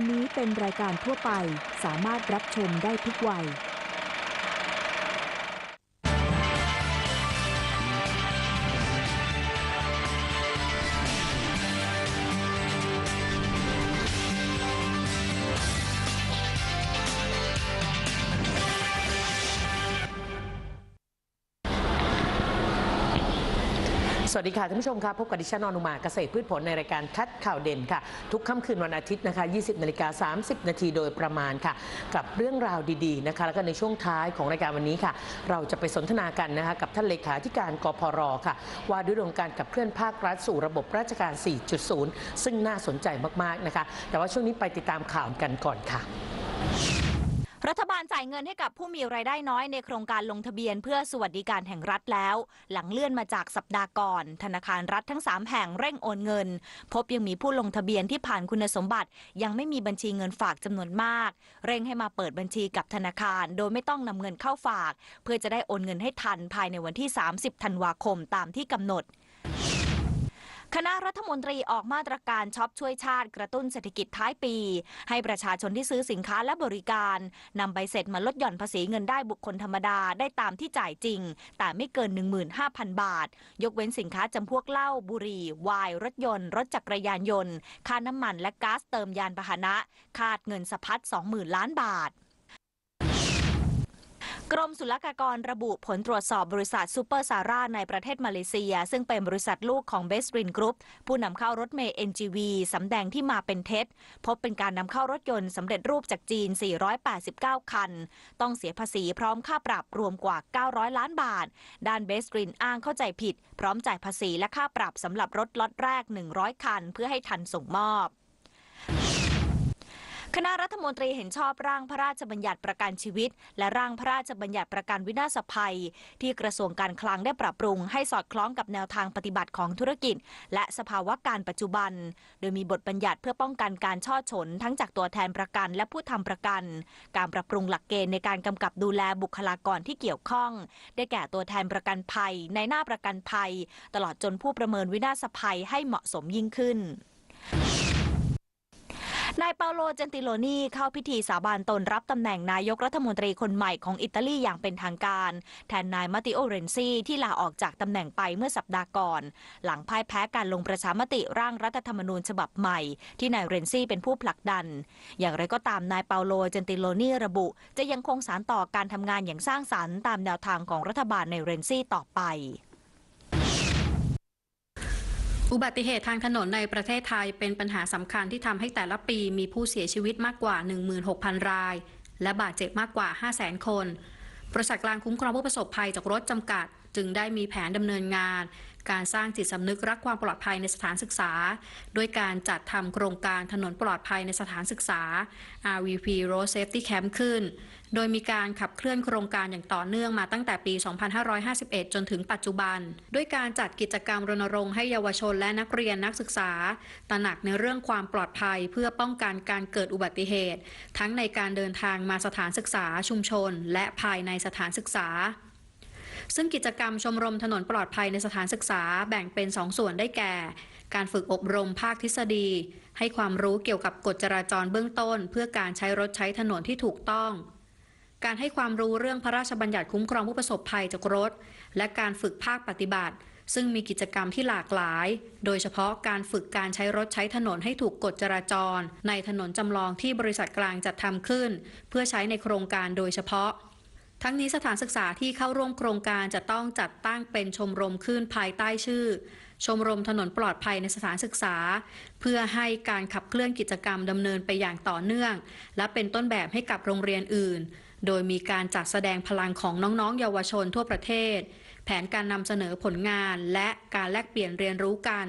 การนี้เป็นรายการทั่วไปสามารถรับชมได้ทุกวัย วัสดีค่ะท่านผู้ชมค่ะพบกับดิฉันอนุมาเกษตรพืชผลในรายการคัดข่าวเด่นค่ะ ทุกค่ำคืนวันอาทิตย์นะคะ 20นาฬิกา30 นาทีโดยประมาณค่ะ กับเรื่องราวดีๆนะคะ แล้วก็ในช่วงท้ายของรายการวันนี้ค่ะ เราจะไปสนทนากันนะคะกับท่านเลขาธิการกพรค่ะ ว่าด้วยเรื่องการขับเคลื่อนภาครัฐสู่ระบบราชการ 4.0 ซึ่งน่าสนใจมากๆนะคะ แต่ว่าช่วงนี้ไปติดตามข่าวกันก่อนค่ะ รัฐบาลจ่ายเงินให้กับผู้มีรายได้น้อยในโครงการลงทะเบียนเพื่อสวัสดิการแห่งรัฐแล้ว หลังเลื่อนมาจากสัปดาห์ก่อน ธนาคารรัฐทั้ง 3 แห่งเร่งโอนเงิน พบยังมีผู้ลงทะเบียนที่ผ่านคุณสมบัติ ยังไม่มีบัญชีเงินฝากจำนวนมาก เร่งให้มาเปิดบัญชีกับธนาคาร โดยไม่ต้องนำเงินเข้าฝาก เพื่อจะได้โอนเงินให้ทันภายในวันที่ 30 ธันวาคมตามที่กำหนด คณะรัฐมนตรีออกมาตรการช็อปช่วยชาติกระตุ้นเศรษฐกิจท้ายปี ให้ประชาชนที่ซื้อสินค้าและบริการนำใบเสร็จมาลดหย่อนภาษีเงินได้บุคคลธรรมดาได้ตามที่จ่ายจริง แต่ไม่เกิน 15,000 บาท ยกเว้นสินค้าจำพวกเหล้าบุหรี่วน์รถยนต์ รถจักรยานยนต์ ค่าน้ำมันและก๊าซเติมยานพาหนะ คาดเงินสะพัด20,000 ล้านบาท กรมศุลกากรระบุผลตรวจสอบบริษัทซูเปอร์ซาร่าในประเทศมาเลเซีย ซึ่งเป็นบริษัทลูกของเบสรินกรุ๊ปผู้นำเข้ารถเมย์ NGV สำแดงที่มาเป็นเท็จ พบเป็นการนำเข้ารถยนต์สำเร็จรูปจากจีน 489 คัน ต้องเสียภาษีพร้อมค่าปรับรวมกว่า 900 ล้านบาท ด้านเบสรินอ้างเข้าใจผิด พร้อมจ่ายภาษีและค่าปรับสำหรับรถล็อตแรก 100 คัน เพื่อให้ทันส่งมอบ คณะรัฐมนตรีเห็นชอบร่างพระราชบัญญัติประกันชีวิต และร่างพระราชบัญญัติประกันวินาศภัย ที่กระทรวงการคลังได้ปรับปรุง ให้สอดคล้องกับแนวทางปฏิบัติของธุรกิจ และสภาวะการปัจจุบัน โดยมีบทบัญญัติเพื่อป้องกันการช่อฉนทั้งจากตัวแทนประกันและผู้ทำประกัน การปรับปรุงหลักเกณฑ์ในการกำกับดูแลบุคลากรที่เกี่ยวข้อง ได้แก่ตัวแทนประกันภัย ในหน้าประกันภัย ตลอดจนผู้ประเมินวินาศภัยให้เหมาะสมยิ่งขึ้น นายเปาโล เจนติโลนีเข้าพิธีสาบานตนรับตำแหน่งนายกรัฐมนตรีคนใหม่ของอิตาลีอย่างเป็นทางการ แทนนายมาติโอเรนซีที่ลาออกจากตำแหน่งไปเมื่อสัปดาห์ก่อน หลังพ่ายแพ้การลงประชามติร่างรัฐธรรมนูญฉบับใหม่ ที่นายเรนซีเป็นผู้ผลักดัน อย่างไรก็ตามนายเปาโล เจนติโลนีระบุ จะยังคงสานต่อการทำงานอย่างสร้างสรรค์ตามแนวทางของรัฐบาลในเรนซีต่อไป อุบัติเหตุทางถนนในประเทศไทยเป็นปัญหาสำคัญที่ทำให้แต่ละปีมีผู้เสียชีวิตมากกว่า 16,000 ราย และบาดเจ็บมากกว่า 500,000 คน บริษัทกลางคุ้มครองผู้ประสบภัยจากรถจำกัด จึงได้มีแผนดำเนินงาน การสร้างจิตสำนึกรักความปลอดภัยในสถานศึกษา ด้วยการจัดทำโครงการถนนปลอดภัยในสถานศึกษา RVP Road Safety Camp ขึ้น โดยมีการขับเคลื่อนโครงการอย่างต่อเนื่องมาตั้งแต่ปี 2551 จนถึงปัจจุบัน ด้วยการจัดกิจกรรมรณรงค์ให้เยาวชนและนักเรียนนักศึกษา ตระหนักในเรื่องความปลอดภัยเพื่อป้องกันการเกิดอุบัติเหตุ ทั้งในการเดินทางมาสถานศึกษาชุมชน และภายในสถานศึกษา ซึ่งกิจกรรมชมรมถนนปลอดภัยในสถานศึกษาแบ่งเป็น 2 ส่วนได้แก่ การฝึกอบรมภาคทฤษฎี ให้ความรู้เกี่ยวกับกฎจราจรเบื้องต้น เพื่อการใช้รถใช้ถนนที่ถูกต้อง การให้ความรู้เรื่องพระราชบัญญัติคุ้มครองผู้ประสบภัยจากรถ และการฝึกภาคปฏิบัติ ซึ่งมีกิจกรรมที่หลากหลาย โดยเฉพาะการฝึกการใช้รถใช้ถนนให้ถูกกฎจราจร ในถนนจำลองที่บริษัทกลางจัดทำขึ้น เพื่อใช้ในโครงการโดยเฉพาะ ทั้งนี้สถานศึกษาที่เข้าร่วมโครงการจะต้องจัดตั้งเป็นชมรมขึ้นภายใต้ชื่อ ชมรมถนนปลอดภัยในสถานศึกษา เพื่อให้การขับเคลื่อนกิจกรรมดำเนินไปอย่างต่อเนื่อง และเป็นต้นแบบให้กับโรงเรียนอื่น โดยมีการจัดแสดงพลังของน้องๆ เยาวชนทั่วประเทศ แผนการนำเสนอผลงานและการแลกเปลี่ยนเรียนรู้กัน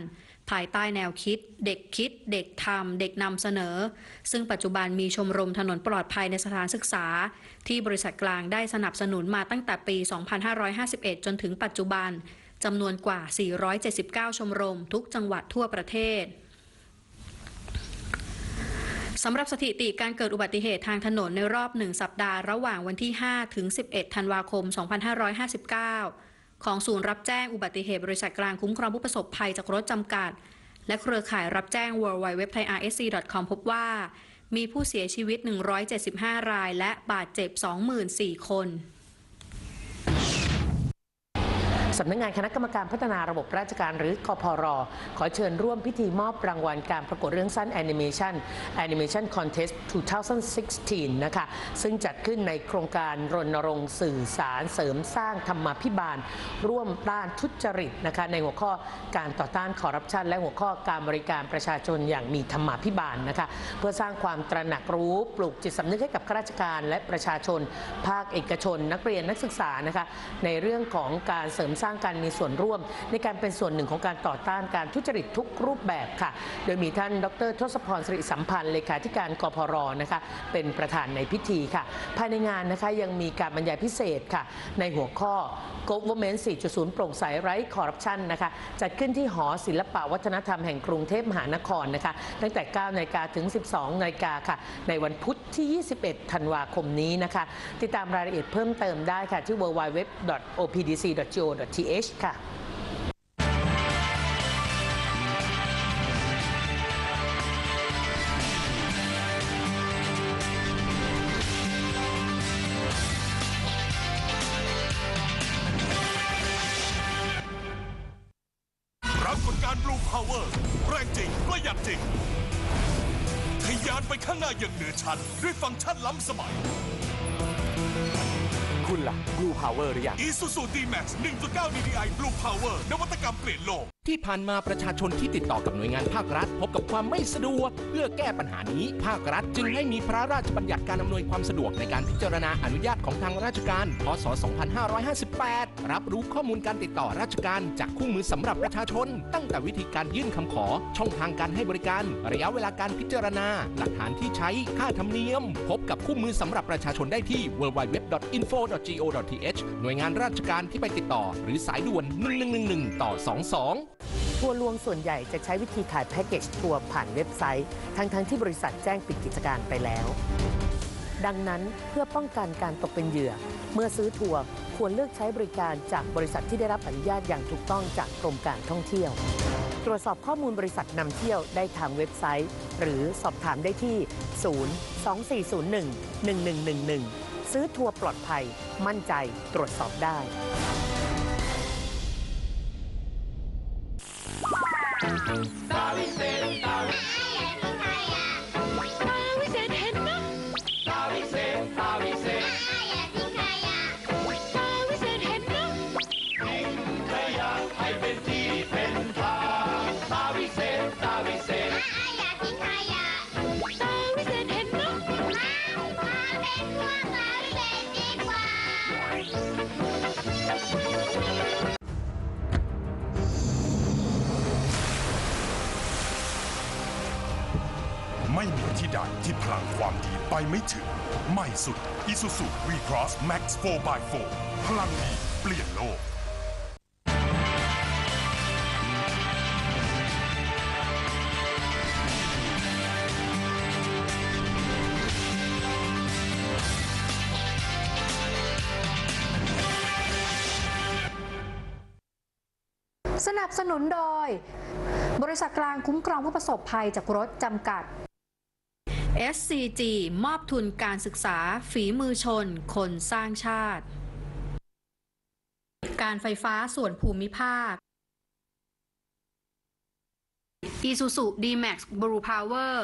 ภายใต้แนวคิด เด็กคิด เด็กทำเด็กนำเสนอ ซึ่งปัจจุบันมีชมรมถนนปลอดภัยในสถานศึกษา ที่บริษัทกลางได้สนับสนุนมาตั้งแต่ปี 2551 จนถึงปัจจุบันจำนวนกว่า 479 ชมรม ทุกจังหวัดทั่วประเทศสำหรับสถิติการเกิดอุบัติเหตุทางถนนในรอบหนึ่งสัปดาห์ระหว่างวันที่ 5 ถึง 11 ธันวาคม 2559 ของศูนย์รับแจ้งอุบัติเหตุบริษัทกลางคุ้มครองผู้ประสบภัยจากรถจำกัด และเครือข่ายรับแจ้ง w w w t h a i r s c c o m พบว่า มีผู้เสียชีวิต 175 ราย และบาดเจ็บ 24,000 คน สำนักงานคณะกรรมการพัฒนาระบบราชการหรือกพร ขอเชิญร่วมพิธีมอบรางวัลการประกวดเรื่องสั้นแอนิเมชัน Animation Contest 2016 นะคะ ซึ่งจัดขึ้นในโครงการรณรงค์สื่อสารเสริมสร้างธรรมาภิบาล ร่วมต้านทุจริตนะคะในหัวข้อการต่อต้านคอร์รัปชันและหัวข้อการบริการประชาชนอย่างมีธรรมาภิบาลนะคะเพื่อสร้างความตระหนักรู้ปลูกจิตสำนึกให้กับข้าราชการและประชาชน ภาคเอกชน นักเรียนนักศึกษานะคะในเรื่องของการเสริมสร้างางการมีส่วนร่วม ในการเป็นส่วนหนึ่งของการต่อต้านการทุจริตทุกรูปแบบค่ะ โดยมีท่านดรทศพรสิริสัมพันธ์เลขาธิการกพรนะคะเป็นประธานในพิธีค่ะ ภายในงานนะคะยังมีการบรรยายพิเศษค่ะ ในหัวข้อ Government 4.0 โปร่งใสไร้คอร์รัปชันนะคะจัดขึ้นที่หอศิลปวัฒนธรรมแห่งกรุงเทพมหานครนะคะตั้งแต่ 9นาฬิกาถึง 12นาฬิกาค่ะ ในวันพุธที่ 21 ธันวาคมนี้นะคะ ติดตามรายละเอียดเพิ่มเติมได้ค่ะที่ www.opdc.go.th ค่ะปรากฏการ Blue Power แรงจริงประหยัดจริง ทะยานไปข้างหน้าอย่างเหนือชั้นด้วยฟังก์ชันล้ำสมัย คุณล่ะ Blue Power หรือยัง Isuzu D-Max 1.9 DDI Blue Power นวัตกรรมเปลี่ยนโลก ที่ผ่านมาประชาชนที่ติดต่อกับหน่วยงานภาครัฐ พบกับความไม่สะดวก เพื่อแก้ปัญหานี้ ภาครัฐจึงให้มีพระราชบัญญัติการอำนวยความสะดวกในการพิจารณาอนุญาตของทางราชการ พศ 2558 รับรู้ข้อมูลการติดต่อราชการจากคู่มือสำหรับประชาชน ตั้งแต่วิธีการยื่นคำขอ ช่องทางการให้บริการ ระยะเวลาการพิจารณา หลักฐานที่ใช้ ค่าธรรมเนียม พบกับคู่มือสำหรับประชาชนได้ที่ www.go.th หน่วยงานราชการที่ไปติดต่อ หรือสายด่วน 1111 ต่อ 22ทัวร์ลวงส่วนใหญ่จะใช้วิธีขายแพ็กเกจทัวร์ผ่านเว็บไซต์ ทั้งๆทที่บริษัทแจ้งปิดกิจการไปแล้ว ดังนั้นเพื่อป้องกันการตกเป็นเหยื่อ เมื่อซื้อทัวร์ควรเลือกใช้บริการจากบริษัทที่ได้รับอนุญาตอย่างถูกต้องจากกรมการท่องเที่ยว ตรวจสอบข้อมูลบริษัทนำเที่ยวได้ทางเว็บไซต์ หรือสอบถามได้ที่ 0 2401 1111 ซื้อทัวร์ปลอดภัย มั่นใจตรวจสอบได้ไม่ มีที่ใดที่พลังความดีไปไม่ถึง ใหม่สุด Isuzu V-Cross Max 4x4 พลังดีเปลี่ยนโลก สนับสนุนโดย บริษัทกลางคุ้มครองผู้ประสบภัยจากรถจำกัด SCG มอบทุนการศึกษาฝีมือชน คนสร้างชาติ การไฟฟ้าส่วนภูมิภาค Isuzu D-Max Blue Power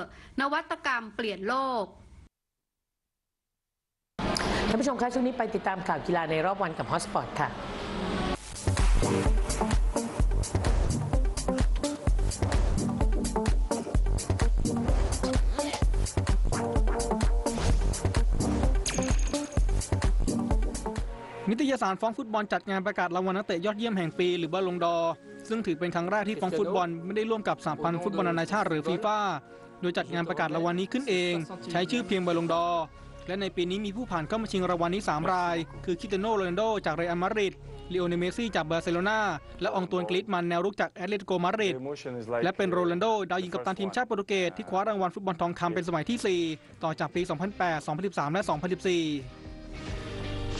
นวัตกรรมเปลี่ยนโลกท่านผู้ชมคะช่วงนี้ไปติดตามข่าวกีฬาในรอบวันกับฮอสปอร์ตค่ะ นิตยสารฟ้องฟุตบอลจัดงานประกาศรางวัลนักเตะยอดเยี่ยมแห่งปี หรือบอลลงดอ ซึ่งถือเป็นครั้งแรกที่ฟ้องฟุตบอลไม่ได้ร่วมกับสหพันธ์ฟุตบอลนานาชาติหรือฟีฟ่าโดยจัดงานประกาศรางวัลนี้ขึ้นเอง ใช้ชื่อเพียงบอลลงดอ และในปีนี้มีผู้ผ่านเข้ามาชิงรางวัลนี้ 3 ราย คือคิเตโนโรนัลโดจากเรอัลมาดริดลีโอเนลเมสซี่จากบาร์เซโลนาและองตวนกริซมันแนวรุกจากแอตเลติโกมาดริดและเป็นโรนัลโดดาวยิงกัปตันทีมชาติโปรตุเกสที่คว้ารางวัลฟุตบอลทองคำเป็นสมัยที่ 4 ต่อจากปี 2008 2013 และ 2014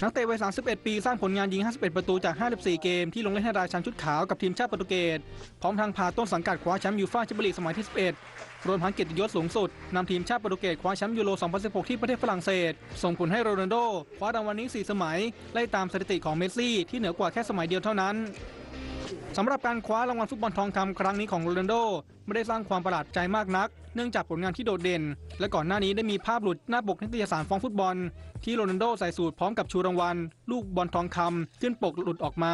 นักเตะวัย 31 ปีสร้างผลงานยิง 51 ประตูจาก 54 เกมที่ลงเล่นให้ราชันชุดขาวกับทีมชาติโปรตุเกส พร้อมทางพาต้นสังกัดคว้าแชมป์ยูฟ่าแชมเปี้ยนลีกสมัยที่ 11 รวมทั้งเกียรติยศสูงสุด นำทีมชาติโปรตุเกสคว้าแชมป์ยูโร 2016 ที่ประเทศฝรั่งเศส ส่งผลให้โรนัลโดคว้ารางวัลนี้ 4 สมัย ไล่ตามสถิติของเมสซี่ที่เหนือกว่าแค่สมัยเดียวเท่านั้น สำหรับการคว้ารางวัลฟุตบอลทองคำครั้งนี้ของโรนัลโดไม่ได้สร้างความประหลาดใจมากนัก เนื่องจากผลงานที่โดดเด่น และก่อนหน้านี้ได้มีภาพหลุดหน้าปกนิตยสารฟองฟุตบอล ที่โรนัลโดใส่สูตรพร้อมกับชูรางวัลลูกบอลทองคำขึ้นปกหลุดออกมา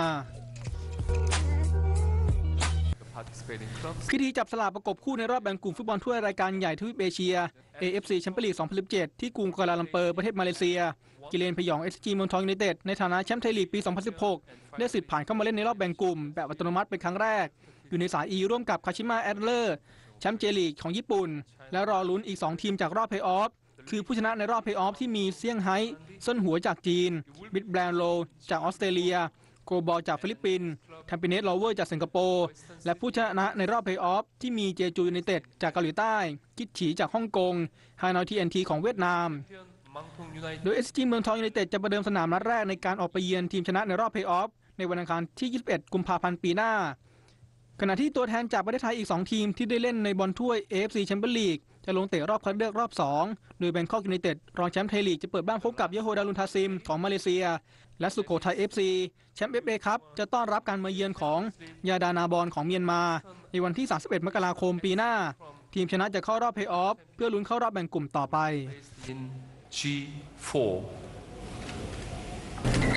พิธีจับสลากประกบคู่ในรอบแบ่งกลุ่มฟุตบอลถ้วยรายการใหญ่ทวีปเอเชีย AFC แชมเปี้ยนลีก 2017 ที่กรุงกัวลาลัมเปอร์ประเทศมาเลเซีย กิเลนพยอง SG เมืองทองยูไนเต็ดในฐานะแชมป์ไทยลีกปี 2016 ได้สิทธิ์ผ่านเข้ามาเล่นในรอบแบ่งกลุ่ม แบบอัตโนมัติเป็นครั้งแรก อยู่ในสาย E ร่วมกับคาชิมะแอดเลอร์แชมป์เจลีกของญี่ปุ่น และรอลุ้นอีก 2 ทีมจากรอบเพย์ออฟคือผู้ชนะในรอบเพย์ออฟที่มีเซี่ยงไฮ้ส้นหัวจากจีน บิดแบรนโลจากออสเตรเลีย โกบอลจากฟิลิปปินส์แทมเปเนสโลเวอร์จากสิงคโปร์และผู้ชนะในรอบเพย์ออฟที่มีเจจูยูไนเต็ดจากเกาหลีใต้กิดฉีจากฮ่องกงฮานอยทีเอ็นทีของเวียดนาม โดย SG เมืองทองยูไนเต็ดจะประเดิมสนามนัดแรกในการออกไปเยือนทีมชนะในรอบเพย์ออฟในวันอังคารที่ 21 กุมภาพันธ์ปีหน้า ขณะที่ตัวแทนจากประเทศไทยอีก 2 ทีมที่ได้เล่นในบอลถ้วย AFC แชมเปี้ยนลีก จะลงเตะรอบคัดเลือกรอบ 2 โดยแบงคอกยูไนเต็ดรองแชมป์ไทยลีกจะเปิดบ้านพบกับยะโฮดารุนทาซิมของมาเลเซีย และสุโขทัย FC แชมป์เอฟเอครับจะต้อนรับการมาเยือนของยาดานาบอลของเมียนมา ในวันที่ 31 มกราคมปีหน้า ทีมชนะจะเข้ารอบเพย์ออฟเพื่อลุ้นเข้ารอบแบ่งกลุ่มต่อไป in G4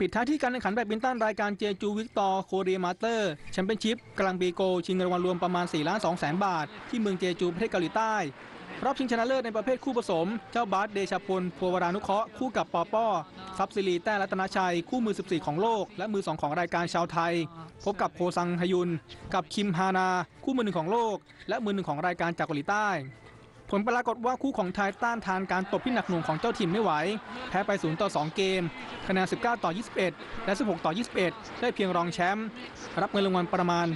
ปิดท้ายที่การแข่งขันแบดมินตันรายการเจจูวิกตอร์โคเรียมาสเตอร์แชมเปี้ยนชิพกลางปีโกชิงเงินรางวัลรวมประมาณ4ล้าน2แสนบาท ที่เมืองเจจูประเทศเกาหลีใต้ รอบชิงชนะเลิศในประเภทคู่ผสม เจ้าบาสเดชพลพัววรานุเคราะห์คู่กับปอป้อซับซิลีแต้รัตนชัย คู่มือ 14 ของโลก และมือ 2 ของรายการชาวไทย พบกับโคซังฮยุน กับคิมฮานา คู่มือหนึ่งของโลก และมือหนึ่งของรายการจากเกาหลีใต้ ผลปรากฏว่าคู่ของไทยต้านทานการตบที่หนักหน่วงของเจ้าถิ่นไม่ไหว แพ้ไป 0 ต่อ 2 เกม คะแนน 19 ต่อ 21 และ 16 ต่อ 21 ได้เพียงรองแชมป์รับเงินรางวัลประมาณ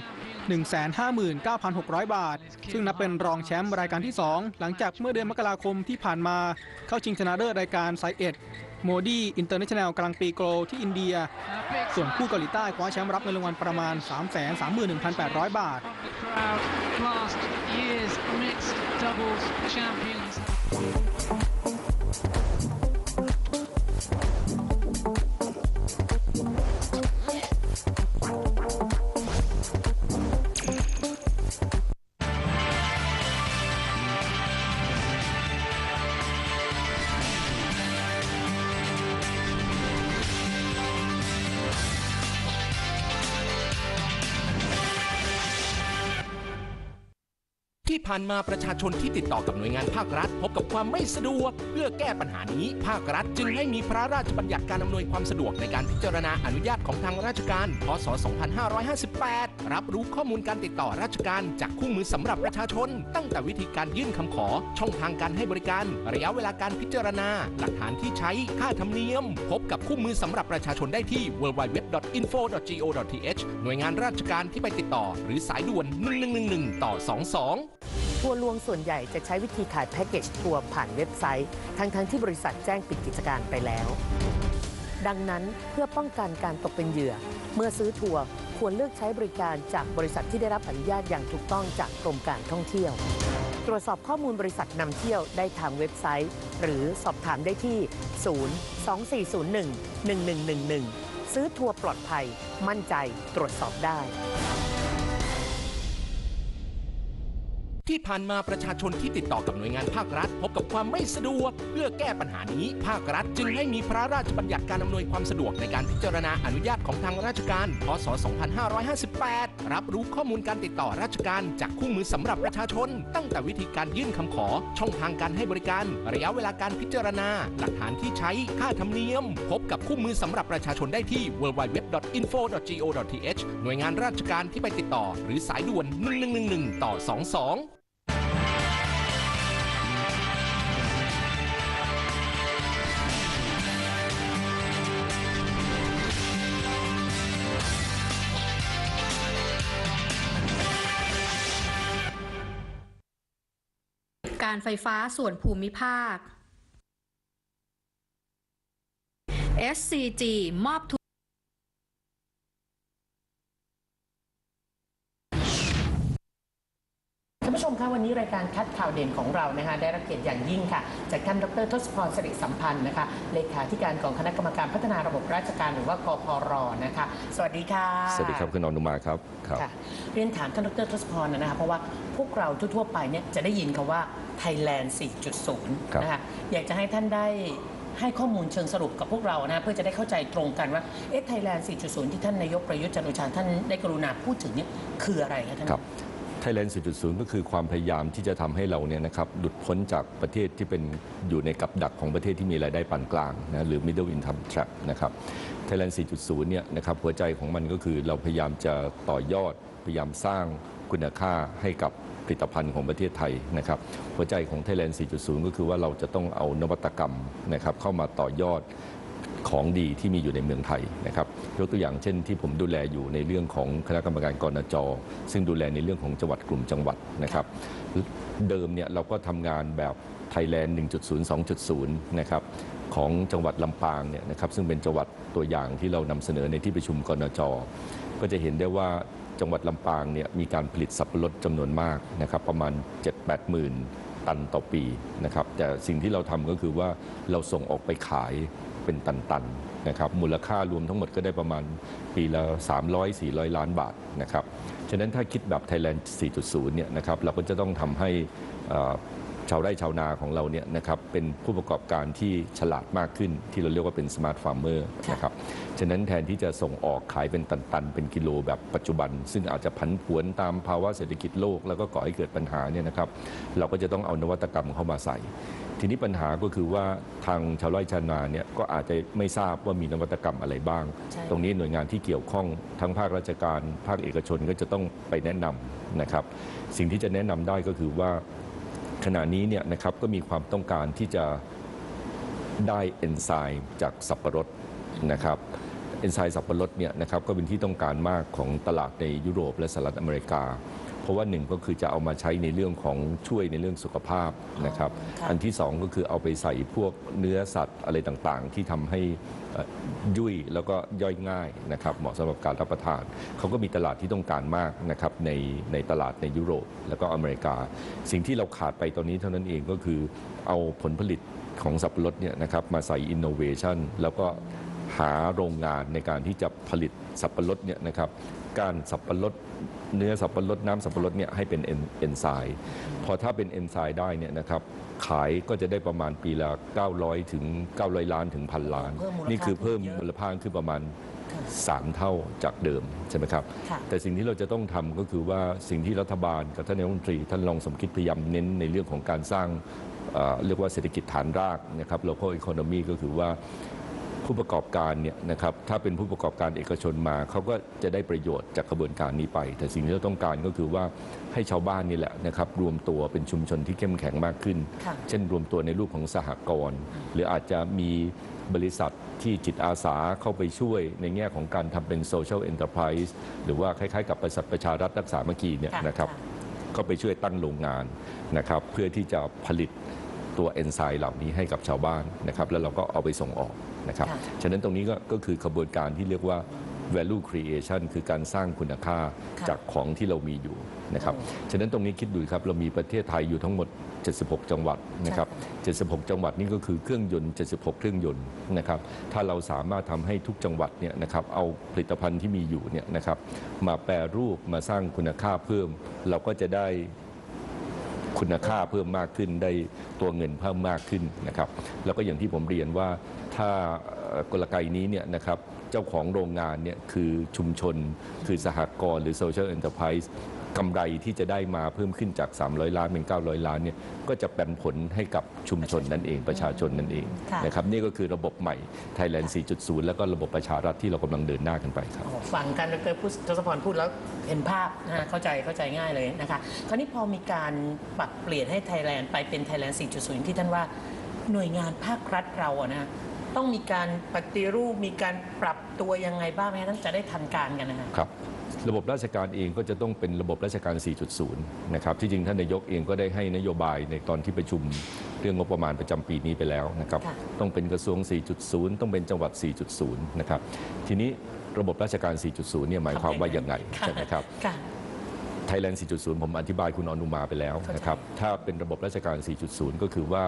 159,600 บาท ซึ่งนับเป็นรองแชมป์รายการที่ 2 หลังจากเมื่อเดือนมกราคมที่ผ่านมาเข้าชิงชนะเลิศรายการไซเอ็ดโมดีอินเตอร์เนชั่นแนลกลางปีโกลที่อินเดีย ส่วนคู่เกาหลีใต้คว้าแชมป์รับเงินรางวัลประมาณ 331,800 บาท champions. ผ่านมาประชาชนที่ติดต่อกับหน่วยงานภาครัฐ พบกับความไม่สะดวก เพื่อแก้ปัญหานี้ ภาครัฐจึงให้มีพระราชบัญญัติการอำนวยความสะดวกในการพิจารณาอนุญาตของทางราชการ พศ 2558 รับรู้ข้อมูลการติดต่อราชการจากคู่มือสำหรับประชาชน ตั้งแต่วิธีการยื่นคำขอ ช่องทางการให้บริการ ระยะเวลาการพิจารณา หลักฐานที่ใช้ ค่าธรรมเนียม พบกับคู่มือสำหรับประชาชนได้ที่ www.info.go.th หน่วยงานราชการที่ไปติดต่อ หรือสายด่วน 1111 ต่อ 22 ทัวร์ลวงส่วนใหญ่จะใช้วิธีขายแพ็กเกจทัวร์ผ่านเว็บไซต์ ทั้งๆทที่บริษัทแจ้งปิดกิจการไปแล้ว ดังนั้นเพื่อป้องกันการตกเป็นเหยื่อ เมื่อซื้อทัวร์ควรเลือกใช้บริการจากบริษัทที่ได้รับอนุญาตอย่างถูกต้องจากกรมการท่องเที่ยว ตรวจสอบข้อมูลบริษัทนำเที่ยวได้ทางเว็บไซต์ หรือสอบถามได้ที่ 0 2401 1111 ซื้อทัวร์ปลอดภัย มั่นใจตรวจสอบได้ ที่ผ่านมาประชาชนที่ติดต่อกับหน่วยงานภาครัฐ พบกับความไม่สะดวก เพื่อแก้ปัญหานี้ ภาครัฐจึงให้มีพระราชบัญญัติการอำนวยความสะดวกในการพิจารณาอนุญาตของทางราชการ พศ 2558 รับรู้ข้อมูลการติดต่อราชการจากคู่มือสำหรับประชาชน ตั้งแต่วิธีการยื่นคำขอ ช่องทางการให้บริการ ระยะเวลาการพิจารณา หลักฐานที่ใช้ ค่าธรรมเนียม พบกับคู่มือสำหรับประชาชนได้ที่ www.info.go.th หน่วยงานราชการที่ไปติดต่อ หรือสายด่วน 1111 ต่อ 22 การไฟฟ้าส่วนภูมิภาค SCG มอบ ทุนท่านผู้ชมคะวันนี้รายการคัดข่าวเด่นของเรานะคะได้รับเกียรติอย่างยิ่งค่ะ จากท่านดรทศพรสิริสัมพันธ์นะคะเลขาธิการของคณะกรรมการพัฒนาระบบราชการหรือว่ากพรนะคะ สวัสดีค่ะสวัสดีครับคุณอนุมาครับครับค่ะเรียนถามท่านดรทศพรนะคะเพราะว่าพวกเราทั่วๆไปเนี่ยจะได้ยินคำว่า Thailand 4.0ครับนะคะอยากจะให้ท่านได้ให้ข้อมูลเชิงสรุปกับพวกเรานะเพื่อจะได้เข้าใจตรงกันว่าเอ๊ะ Thailand 4.0 ที่ท่านนายกประยุทธ์จันทร์โอชาท่านได้กรุณาพูดถึงเนี่ยคืออะไรคะท่านครับ Thailand 4.0 ก็คือความพยายามที่จะทำให้เราเนี่ยนะครับหลุดพ้นจากประเทศที่เป็นอยู่ในกับดักของประเทศที่มีรายได้ปานกลางนะหรือ middle income trap นะครับ Thailand 4.0 เนี่ยนะครับหัวใจของมันก็คือเราพยายามจะต่อยอด พยายามสร้างคุณค่าให้กับผลิตภัณฑ์ของประเทศไทยนะครับหัวใจของ Thailand 4.0 ก็คือว่าเราจะต้องเอานวัตกรรมนะครับเข้ามาต่อยอด ของดีที่มีอยู่ในเมืองไทยนะครับยกตัวอย่างเช่นที่ผมดูแลอยู่ในเรื่องของคณะกรรมการกรนจ ซึ่งดูแลในเรื่องของจังหวัดกลุ่มจังหวัดนะครับ เดิมเนี่ยเราก็ทำงานแบบไทยแลนด์ 1.0 2.0 นะครับของจังหวัดลำปางเนี่ยนะครับซึ่งเป็นจังหวัดตัวอย่างที่เรานำเสนอในที่ประชุมกรนจ ก็จะเห็นได้ว่าจังหวัดลำปางเนี่ยมีการผลิตสับปะรดจำนวนมากนะครับประมาณ 7-8หมื่นตันต่อปีนะครับแต่สิ่งที่เราทำก็คือว่าเราส่งออกไปขาย เป็นตันๆนะครับมูลค่ารวมทั้งหมดก็ได้ประมาณปีละ 300-400 ล้านบาทนะครับฉะนั้นถ้าคิดแบบ Thailand 4.0 เนี่ยนะครับเราก็จะต้องทำให้อ่อ ชาวไร่ชาวนาของเราเนี่ยนะครับเป็นผู้ประกอบการที่ฉลาดมากขึ้น ที่เราเรียกว่าเป็นสมาร์ทฟาร์มเมอร์นะครับฉะนั้นแทนที่จะส่งออกขายเป็นตันๆ เป็นกิโลแบบปัจจุบัน ซึ่งอาจจะผันผวนตามภาวะเศรษฐกิจโลก แล้วก็ก่อให้เกิดปัญหาเนี่ยนะครับเราก็จะต้องเอานวัตกรรมเข้ามาใส่ทีนี้ปัญหาก็คือว่าทางชาวไร่ชาวนาเนี่ยก็อาจจะไม่ทราบว่ามีนวัตกรรมอะไรบ้างใช่ตรงนี้หน่วยงานที่เกี่ยวข้องทั้งภาคราชการ ภาคเอกชนก็จะต้องไปแนะนำนะครับ สิ่งที่จะแนะนำได้ก็คือว่า ขณะนี้เนี่ยนะครับก็มีความต้องการที่จะได้เอนไซม์จากสับปะรดนะครับเอนไซม์สับปะรดเนี่ยนะครับก็เป็นที่ต้องการมากของตลาดในยุโรปและสหรัฐอเมริกา ราะว่าหนึ่งก็คือจะเอามาใช้ในเรื่องของช่วยในเรื่องสุขภาพนะครับค่ะอันที่สองก็คือเอาไปใส่พวกเนื้อสัตว์อะไรต่างๆ ที่ทำให้เอ่อยุ่ยแล้วก็ย่อยง่ายนะครับ เหมาะสำหรับการรับประทาน เขาก็มีตลาดที่ต้องการมากนะครับในในตลาดในยุโรป แล้วก็อเมริกา สิ่งที่เราขาดไปตอนนี้เท่านั้นเองก็คือเอาผลผลิตของสับปะรดเนี่ยนะครับมาใส่อินโนเวชันแล้วก็ หาโรงงานในการที่จะผลิตสับปะรดเนี่ยนะครับการสับปะรดเนื้อสับปะรดน้ำสับปะรดเนี่ยให้เป็นเอนเอนไซม์พอถ้าเป็นเอนไซม์ได้เนี่ยนะครับขายก็จะได้ประมาณปีละ 900 ถึง 900 ล้านถึงพันล้าน เพิ่มมูลค่านี่คือเพิ่มเยอะ มูลค่าคือประมาณค่ะ3เท่าจากเดิมใช่ไหมครับ ค่ะ แต่สิ่งที่เราจะต้องทำก็คือว่าสิ่งที่รัฐบาลกับท่านนายกรัฐมนตรีท่านรองสมคิดพยายามเน้นในเรื่องของการสร้างเอ่อเรียกว่าเศรษฐกิจฐานรากนะครับ local economy ก็คือว่า ผู้ประกอบการเนี่ยนะครับถ้าเป็นผู้ประกอบการเอกชนมาเขาก็จะได้ประโยชน์จากกระบวนการนี้ไป แต่สิ่งที่เราต้องการก็คือว่าให้ชาวบ้านนี่แหละนะครับรวมตัวเป็นชุมชนที่เข้มแข็งมากขึ้นค่ะเช่นรวมตัวในรูปของสหกรณ์หรืออาจจะมีบริษัทที่จิตอาสาเข้าไปช่วยในแง่ของการทำเป็นโซเชียลเอ็นเตอร์ไพรส์หรือว่าคล้ายๆ กับบริษัทประชารัฐรักษาเมื่อกี้เนี่ยค่ะนะครับค่ะก็ไปช่วยตั้งโรงงานนะครับเพื่อที่จะผลิตตัวเอนไซม์เหล่านี้ให้กับชาวบ้านนะครับแล้วเราก็เอาไปส่งออก นะครับค่ะฉะนั้นตรงนี้ก็ก็คือกระบวนการที่เรียกว่า value creation คือการสร้างคุณค่าค่ะจากของที่เรามีอยู่นะครับ ฉะนั้นตรงนี้คิดดูครับ เรามีประเทศไทยอยู่ทั้งหมด 76 จังหวัดนะครับ 76 จังหวัดนี่ก็คือเครื่องยนต์ 76 เครื่องยนต์นะครับ ถ้าเราสามารถทำให้ทุกจังหวัดเนี่ยนะครับ เอาผลิตภัณฑ์ที่มีอยู่เนี่ยนะครับ มาแปรรูปมาสร้างคุณค่าเพิ่ม เราก็จะได้คุณค่าเพิ่มมากขึ้นได้ตัวเงินเพิ่มมากขึ้นนะครับ แล้วก็อย่างที่ผมเรียนว่า ถ้าเอ่อกลไกนี้เนี่ยนะครับเจ้าของโรงงานเนี่ยคือชุมชน คือสหกรณ์หรือ Social Enterprise กำไรที่จะได้มาเพิ่มขึ้นจาก 300 ล้านเป็น 900 ล้านเนี่ยก็จะเป็นผลให้กับชุมชนนั่นเองประชาชนนั่นเองค่ะนะครับนี่ก็คือระบบใหม่ Thailand 4.0 แล้วก็ระบบประชารัฐที่เรากำลังเดินหน้ากันไปครับอ๋อฟังกันดรพุทธทศพรพูดแล้วเห็นภาพนะฮะเข้าใจเข้าใจง่ายเลยนะคะคราวนี้พอมีการปรับเปลี่ยนให้ไทยแลนด์ไปเป็นไทยแลนด์ 4.0 ที่ท่านว่าหน่วยงานภาครัฐเราอะนะ ต้องมีการปฏิรูปมีการปรับตัวยังไงบ้างไหมคะท่านจะได้ทันการกันนะคะครับ ระบบราชการเองก็จะต้องเป็นระบบราชการ 4.0 นะครับ ที่จริงท่านนายกเองก็ได้ให้นโยบายในตอนที่ประชุมเรื่องงบประมาณประจำปีนี้ไปแล้วนะครับ ค่ะ ต้องเป็นกระทรวง 4.0 ต้องเป็นจังหวัด 4.0 นะครับ ทีนี้ระบบราชการ 4.0 เนี่ยหมายความว่าอย่างไงใช่ไหมครับ ค่ะ ไทยแลนด์ 4.0 ผมอธิบายคุณอนุมาไปแล้วนะครับ ถ้าเป็นระบบราชการ 4.0 ก็คือว่า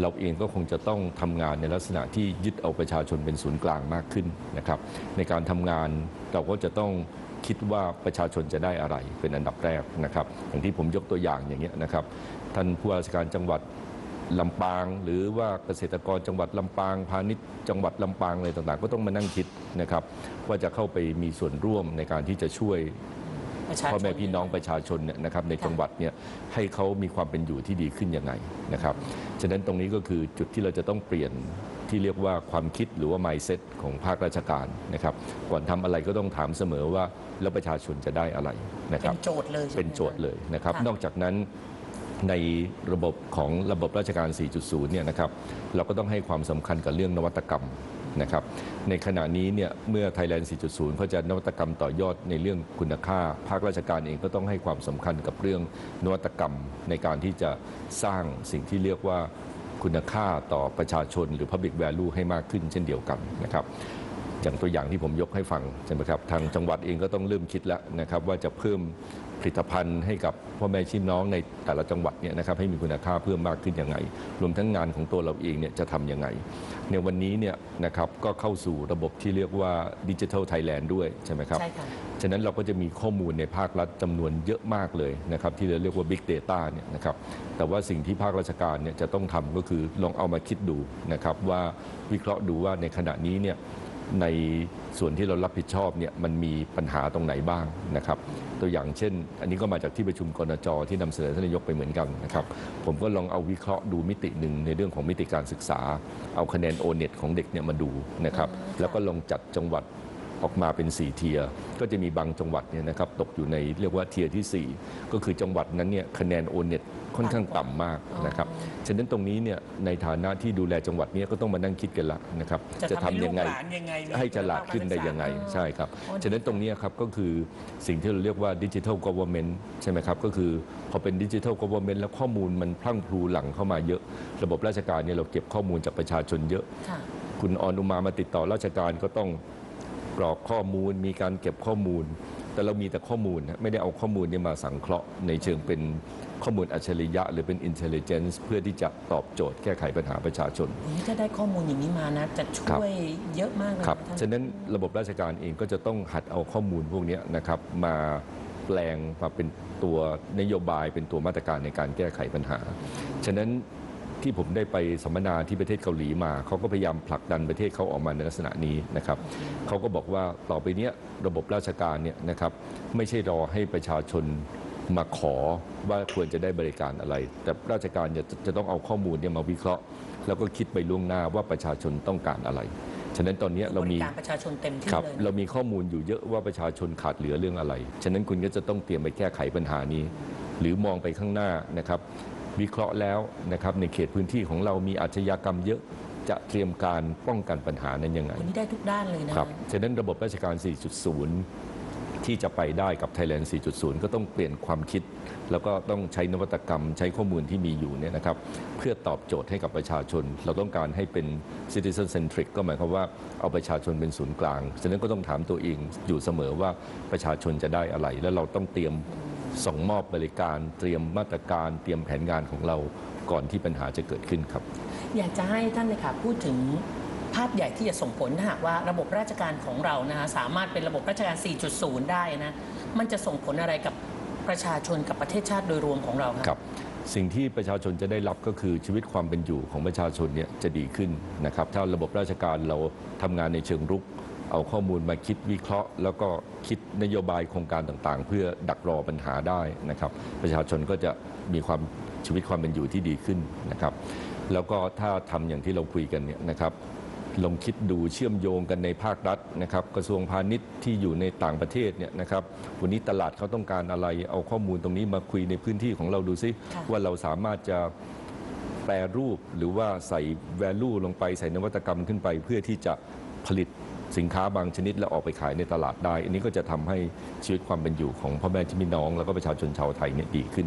เราเองก็คงจะต้องทำงานในลักษณะที่ยึดเอาประชาชนเป็นศูนย์กลางมากขึ้นนะครับ ในการทำงานเราก็จะต้องคิดว่าประชาชนจะได้อะไรเป็นอันดับแรกนะครับ อย่างที่ผมยกตัวอย่างอย่างเงี้ยนะครับ ท่านผู้ว่าราชการจังหวัดลำปาง หรือว่าเกษตรกรจังหวัดลำปางพาณิชย์จังหวัดลำปางอะไรต่างๆ ก็ต้องมานั่งคิดนะครับ ว่าจะเข้าไปมีส่วนร่วมในการที่จะช่วย ประชาชน พ่อแม่พี่น้องประชาชนเนี่ยนะครับในจังหวัดเนี่ยให้เขามีความเป็นอยู่ที่ดีขึ้นยังไงนะครับฉะนั้นตรงนี้ก็คือจุดที่เราจะต้องเปลี่ยนที่เรียกว่าความคิดหรือว่า mindset ของภาคราชการนะครับก่อนทำอะไรก็ต้องถามเสมอว่าแล้วประชาชนจะได้อะไรนะคเป็รับ นโจทย์เลยใช่ไหม เป็นโจทย์เลยนะครับ ค่ะนอกจากนั้นในระบบของระบบราชการ 4.0 เนี่ยนะครับ เราก็ต้องให้ความสำคัญกับเรื่องนวัตกรรม นะครับในขณะนี้เนี่ยเมื่อ Thailand 4.0 เขาจะนวัตกรรมต่อยอดในเรื่องคุณค่า ภาคราชการเองก็ต้องให้ความสำคัญกับเรื่องนวัตกรรมในการที่จะสร้างสิ่งที่เรียกว่าคุณค่าต่อประชาชนหรือ Public Value ให้มากขึ้นเช่นเดียวกันนะครับ อย่างตัวอย่างที่ผมยกให้ฟังใช่ไหมครับทางจังหวัดเองก็ต้องเริ่มคิดแล้วนะครับว่าจะเพิ่มผลิตภัณฑ์ให้กับพ่อแม่พี่น้องในแต่ละจังหวัดเนี่ยนะครับให้มีคุณค่าเพิ่มมากขึ้นยังไง รวมทั้งงานของตัวเราเองเนี่ยจะทำยังไงในวันนี้เนี่ยนะครับก็เข้าสู่ระบบที่เรียกว่าดิจิทัลไทยแลนด์ด้วยใช่ไหมครับใช่ค่ะฉะนั้นเราก็จะมีข้อมูลในภาครัฐจำนวนเยอะมากเลยนะครับที่เราเรียกว่า Big Data เนี่ยนะครับแต่ว่าสิ่งที่ภาคราชการเนี่ยจะต้องทำก็คือลองเอามาคิดดูนะครับว่าวิเคราะห์ดูว่าในขณะนี้เนี่ย ในส่วนที่เรารับผิดชอบเนี่ยมันมีปัญหาตรงไหนบ้างนะครับ ตัวอย่างเช่น อันนี้ก็มาจากที่ประชุมกนจที่นำเสนอท่านนายกไปเหมือนกันนะครับ ผมก็ลองเอาวิเคราะห์ดูมิติหนึ่งในเรื่องของมิติการศึกษา เอาคะแนนโอเน็ตของเด็กเนี่ยมาดูนะครับ แล้วก็ลองจัดจังหวัด ออกมาเป็น 4 เทียร์ก็จะมีบางจังหวัดเนี่ยนะครับตกอยู่ในเรียกว่าเทียร์ที่ 4 ก็คือจังหวัดนั้นเนี่ยคะแนนโอเน็ตค่อนข้างต่ำมากนะครับฉะนั้นตรงนี้เนี่ยในฐานะที่ดูแลจังหวัดเนี้ก็ต้องมานั่งคิดกันละนะครับจะทำให้ยังไงลูกหลานยังไงมีให้ฉลาดขึ้นได้ยังไงคุณภาพการศึกษาใช่ครับอ๋อฉะนั้นตรงนี้ครับก็คือสิ่งที่เราเรียกว่าดิจิทัลก o ว e r n m e n t ใช่ไหมครับ ก็คือพอเป็นดิจิทัลก o ว e r n m e n t แล้วข้อมูลมันพลั่งพลูหลังเข้ามาเยอะ ระบบราชการเนี่ยเราเก็บข้อมูลจากประชาชนเยอะ ค่ะ คุณออนุมามาติดต่อราชการก็ต้อง กรอกข้อมูล มีการเก็บข้อมูล แต่เรามีแต่ข้อมูลนะไม่ได้เอาข้อมูลเนี่ยมาสังเคราะห์ในเชิงเป็นข้อมูลอัจฉริยะ หรือเป็น intelligence เพื่อที่จะตอบโจทย์แก้ไขปัญหาประชาชนวันนี้ถ้าได้ข้อมูลอย่างนี้มานะ จะช่วยเยอะมากเลยครับท่านฉะนั้นระบบราชการเองก็จะต้องหัดเอาข้อมูลพวกเนี้ยนะครับมาแปลงมาเป็นตัวนโยบายเป็นตัวมาตรการในการแก้ไขปัญหา ฉะนั้น ที่ผมได้ไปสัมมนาที่ประเทศเกาหลีมา เขาก็พยายามผลักดันประเทศเขาออกมาในลักษณะนี้นะครับเขาก็บอกว่าต่อไปเนี้ยระบบราชการเนี่ยนะครับไม่ใช่รอให้ประชาชนมาขอว่าควรจะได้บริการอะไร แต่ราชการเนี่ยจะจะต้องเอาข้อมูลเนี่ยมาวิเคราะห์ แล้วก็คิดไปล่วงหน้าว่าประชาชนต้องการอะไร ฉะนั้นตอนเนี้ยเราบริมีการประชาชนเต็มที่ครับเลยเรามีข้อมูลอยู่เยอะว่าประชาชนขาดเหลือเรื่องอะไร ฉะนั้นคุณก็จะต้องเตรียมไปแก้ไขปัญหานี้ หรือมองไปข้างหน้านะครับ วิเคราะห์แล้วนะครับในเขตพื้นที่ของเรามีอาชญากรรมเยอะจะเตรียมการป้องกันปัญหานั้นยังไงวันนี้ได้ทุกด้านเลยนะครับฉะนั้นระบบราชการ 4.0 ที่จะไปได้กับ Thailand 4.0 ก็ต้องเปลี่ยนความคิด แล้วก็ต้องใช้นวัตกรรม ใช้ข้อมูลที่มีอยู่เนี่ยนะครับเพื่อตอบโจทย์ให้กับประชาชน เราต้องการให้เป็น citizen centric ก็หมายความว่าเอาประชาชนเป็นศูนย์กลาง ฉะนั้นก็ต้องถามตัวเองอยู่เสมอว่าประชาชนจะได้อะไร แล้วเราต้องเตรียม ส่งมอบบริการเตรียมมาตรการเตรียมแผนงานของเราก่อนที่ปัญหาจะเกิดขึ้นครับ อยากจะให้ท่านเลยค่ะพูดถึงภาพใหญ่ที่จะส่งผลถ้าหากว่าระบบราชการของเรานะคะสามารถเป็นระบบราชการ 4.0 ได้นะมันจะส่งผลอะไรกับประชาชนกับประเทศชาติโดยรวมของเราคะครับสิ่งที่ประชาชนจะได้รับก็คือชีวิตความเป็นอยู่ของประชาชนเนี่ยจะดีขึ้นนะครับ ถ้าระบบราชการเราทำงานในเชิงรุก เอาข้อมูลมาคิดวิเคราะห์ แล้วก็คิดนโยบายโครงการต่างๆ เพื่อดักรอปัญหาได้นะครับ ประชาชนก็จะมีความชีวิตความเป็นอยู่ที่ดีขึ้นนะครับ แล้วก็ถ้าทำอย่างที่เราคุยกันเนี่ยนะครับลองคิดดูเชื่อมโยงกันในภาครัฐนะครับ กระทรวงพาณิชย์ที่อยู่ในต่างประเทศเนี่ยนะครับวันนี้ตลาดเขาต้องการอะไร เอาข้อมูลตรงนี้มาคุยในพื้นที่ของเราดูซิค่ะว่าเราสามารถจะแปรรูปหรือว่าใส่ value ลงไปใส่นวัตกรรมขึ้นไป เพื่อที่จะผลิต สินค้าบางชนิดแล้วออกไปขายในตลาดได้ อันนี้ก็จะทำให้ชีวิตความเป็นอยู่ของพ่อแม่ที่มีน้อง แล้วก็ประชาชนชาวไทยเนี่ยดีขึ้น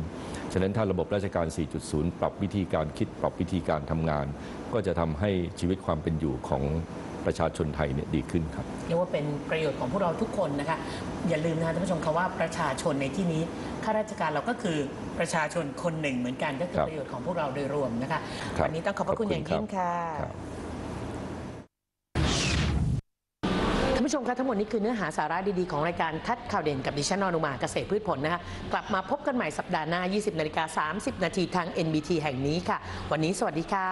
ฉะนั้นถ้าระบบราชการ 4.0 ปรับวิธีการคิด ปรับวิธีการทำงาน ก็จะทำให้ชีวิตความเป็นอยู่ของประชาชนไทยเนี่ยดีขึ้นครับเรียกว่าเป็นประโยชน์ของพวกเราทุกคนนะคะ อย่าลืมนะคะท่านผู้ชมคะว่าประชาชนในที่นี้ข้าราชการเราก็คือประชาชนคนหนึ่งเหมือนกันก็คือครับประโยชน์ของพวกเราโดยรวมนะคะครับวันนี้ต้องขอบพระคุณอย่างยิ่งค่ะ ครับ ท่าน ผู้ชมคะทั้งหมดนี้คือเนื้อหาสาระดีๆ ของรายการทัดข่าวเด่นกับดิฉันอนุมาเกษตรพืชผลนะคะกลับมาพบกันใหม่สัปดาห์หน้า 20นาฬิกา30 นาทีทาง NBT แห่งนี้ค่ะ วันนี้สวัสดีค่ะ